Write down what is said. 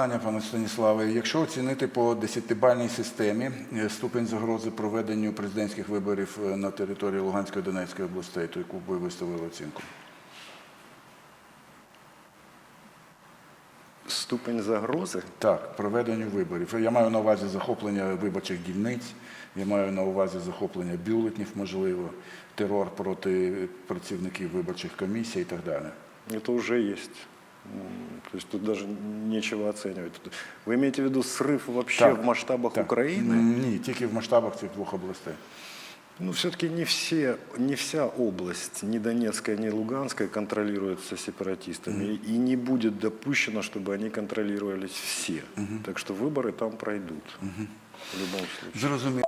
Питання, пане Станіславе. Якщо оцінити по десятибальній системі е, ступень загрози проведенню президентських виборів е, на території Луганської та Донецької областей, то яку б ви виставили оцінку? Ступень загрози. Так, проведенню виборів. Я маю на увазі захоплення виборчих дільниць, я маю на увазі захоплення бюлетнів, можливо, терор проти працівників виборчих комісій і так далі. Это уже есть. М, То есть тут даже нечего оценивать. Тут- Вы имеете в виду срыв вообще Так, в масштабах Так. Украины? М, Ні, тільки в масштабах цих двох областей. Ну, все-таки не, все, не вся область, ни Донецкая, ни Луганская контролируется сепаратистами. И не будет допущено, чтобы они контролировались все. Так что выборы там пройдут. В любом случае. Зрозуміло.